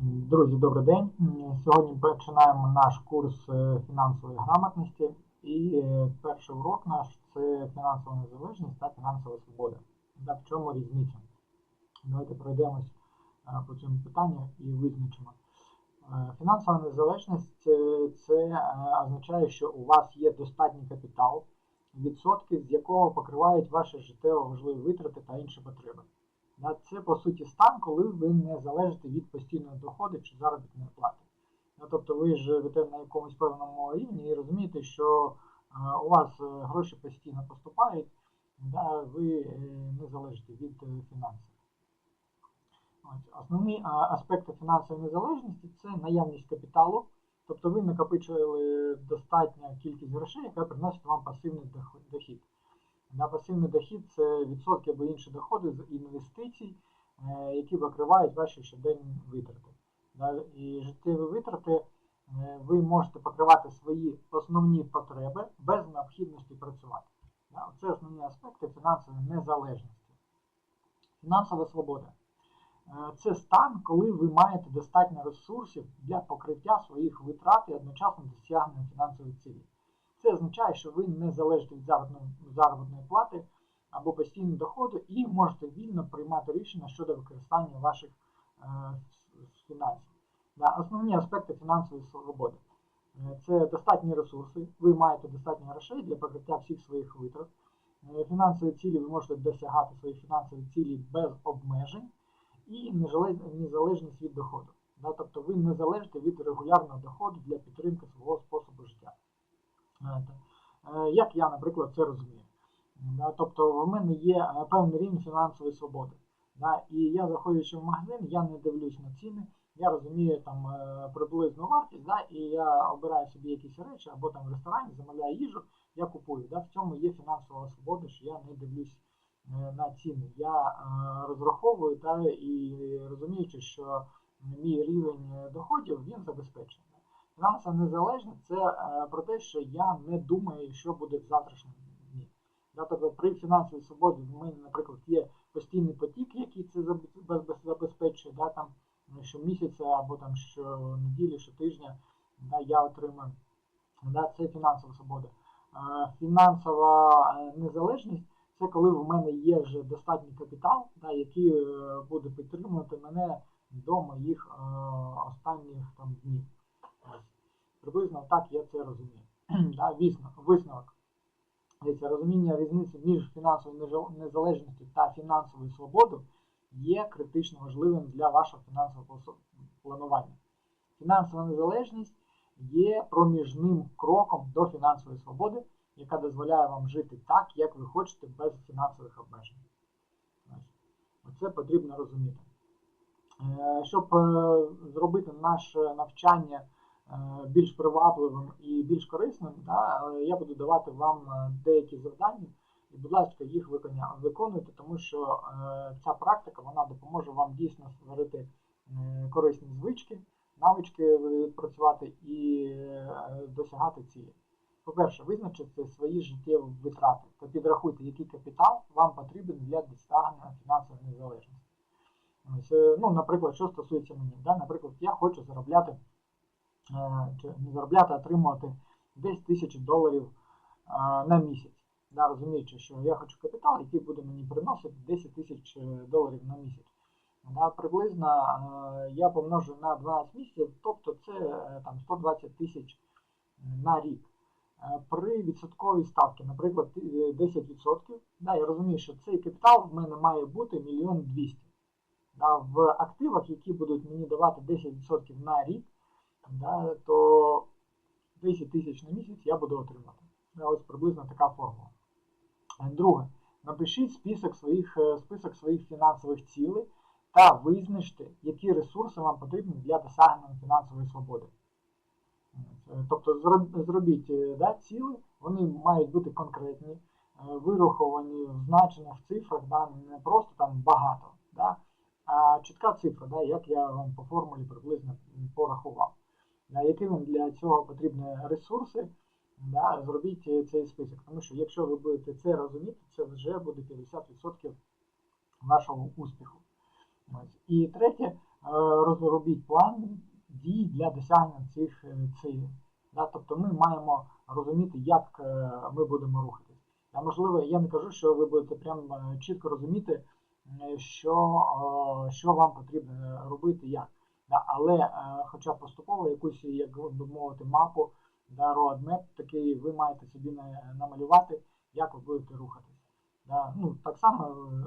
Друзі, добрий день. Сьогодні починаємо наш курс е, фінансової грамотності. І е, перший урок наш це фінансова незалежність та фінансова свобода. Да, В чому різниця? Давайте пройдемось е, по цьому питанню і визначимо. Фінансова незалежність це означає, що у вас є достатній капітал, відсотки з якого покривають ваші життєво важливі витрати та інші потреби. Це по суті стан, коли ви не залежите від постійного доходу чи заробітної плати. Ну, тобто ви живете на якомусь певному рівні і розумієте, що е, у вас е, гроші постійно поступають, да, ви е, не залежите від фінансів. Ось. Основні аспекти фінансової незалежності це наявність капіталу, тобто ви накопичували достатню кількість грошей, яка приносить вам пасивний дохід. На пасивний дохід це відсотки або інші доходи з інвестицій, е, які покривають ваші щоденні витрати. І життєві витрати е, ви можете покривати свої основні потреби без необхідності працювати. Це основні аспекти фінансової незалежності. Фінансова свобода. Е, Це стан, коли ви маєте достатньо ресурсів для покриття своїх витрат і одночасно досягнення фінансових цілей. Це означає, що ви не залежите від заробітної, плати або постійного доходу і можете вільно приймати рішення щодо використання ваших е, фінансів. Основні аспекти фінансової свободи. Е, Це достатні ресурси, ви маєте достатньо грошей для покриття всіх своїх витрат. Е, Фінансові цілі ви можете досягати свої фінансові цілі без обмежень і незалежність від доходу. Тобто ви не залежите від регулярного доходу для підтримки свого способу життя. Е, Як я, наприклад, це розумію. Тобто в мене є е, певний рівень фінансової свободи. І я, заходячи в магазин, я не дивлюсь на ціни, я розумію там е, приблизну вартість, і я обираю собі якісь речі, або там в ресторані замовляю їжу, я купую. В цьому є фінансова свобода, що я не дивлюсь на ціни. Я розраховую та, і розуміючи, що мій рівень доходів він забезпечений. Фінансова незалежність це е, про те, що я не думаю, що буде в завтрашньому дні. Да, тобто при фінансовій свободі в мене, наприклад, є постійний потік, який це забезпечує, да, там, ну, щомісяця або там щонеділі, щотижня да, я отримую. Да, це фінансова свобода. Е, Фінансова е, незалежність це коли в мене є вже достатній капітал, да, який буде підтримувати мене до моїх останніх там, днів. Приблизно так я це розумію. да, висновок. Розуміння різниці між фінансовою незалежністю та фінансовою свободою є критично важливим для вашого фінансового планування. Фінансова незалежність є проміжним кроком до фінансової свободи, яка дозволяє вам жити так, як ви хочете, без фінансових обмежень. Оце потрібно розуміти. Е, Щоб е, зробити наше навчання більш привабливим і більш корисним, да, е, я буду давати вам е, деякі завдання, і, будь ласка, їх виконуйте, тому що е, ця практика вона допоможе вам дійсно створити е, корисні звички, навички відпрацювати і е, досягати цілі. По-перше, визначити свої життєві витрати та підрахуйте, який капітал вам потрібен для досягнення фінансової незалежності. Е, ну, наприклад, що стосується мені, да? наприклад, я хочу заробляти, е, не заробляти, а отримувати десь тисячі доларів е, на місяць. Да, розуміючи, що я хочу капітал, який буде мені приносити 10 тисяч е, доларів на місяць. Да, приблизно е, я помножу на 12 місяців, тобто це е, там 120 тисяч на рік. Е, При відсотковій ставці, наприклад, е, 10%, да, я розумію, що цей капітал в мене має бути 1 мільйон 200 да, в активах, які будуть мені давати 10% на рік, да, то 10 тисяч на місяць я буду отримати. Ось приблизно така формула. Друге, напишіть список своїх, е, список своїх фінансових цілей та визначте, які ресурси вам потрібні для досягнення фінансової свободи. Е, Тобто зробіть е, да, цілі, вони мають бути конкретні, вираховані, значені в цифрах, да, не просто там багато, да, а чітка цифра, да, як я вам по формулі приблизно порахував. Вам для цього потрібні ресурси, да, зробіть е, цей список. Тому що якщо ви будете це розуміти, це вже буде 50% вашого успіху. Ось. І третє, е, розробіть план дій для досягнення цих е, цілей. Да? Тобто ми маємо розуміти, як ми будемо рухатись. А можливо, я не кажу, що ви будете прям чітко розуміти, що, що вам потрібно робити, як. Да? Але е, хоча поступово якусь, як би мовити, мапу, да, roadmap, такий ви маєте собі на- намалювати, як ви будете рухатись. Да? Ну, так само, е,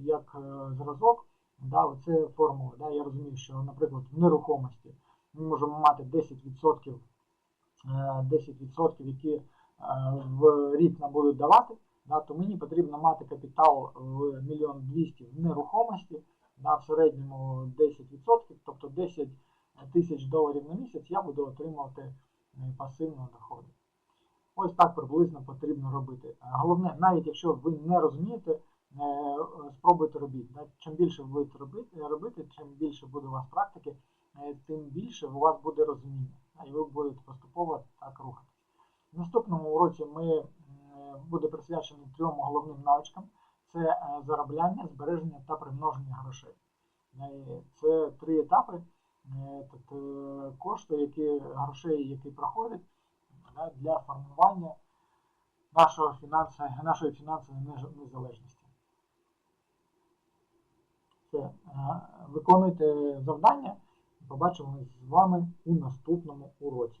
як е, зразок, да, оце формула. Да? Я розумію, що, наприклад, в нерухомості ми можемо мати 10%, е, 10% які е, в рік нам будуть давати, да, то мені потрібно мати капітал в мільйон 200 в нерухомості, да, в середньому 10%, тобто 10 тисяч доларів на місяць я буду отримувати е, пасивного доходу. Ось так приблизно потрібно робити. Е, Головне, навіть якщо ви не розумієте, е, спробуйте робити. Чим більше ви будете робити, чим більше буде у вас практики, тим більше у вас буде розуміння, і ви будете поступово так рухатись. В наступному уроці ми буде присвячений трьом головним навичкам: це е, заробляння, збереження та примноження грошей. Е, Це три етапи тобто, кошти, які грошей, які проходять для формування нашого фінансу, нашої фінансової незалежності. Все, виконуйте завдання. Побачимось з вами у наступному уроці.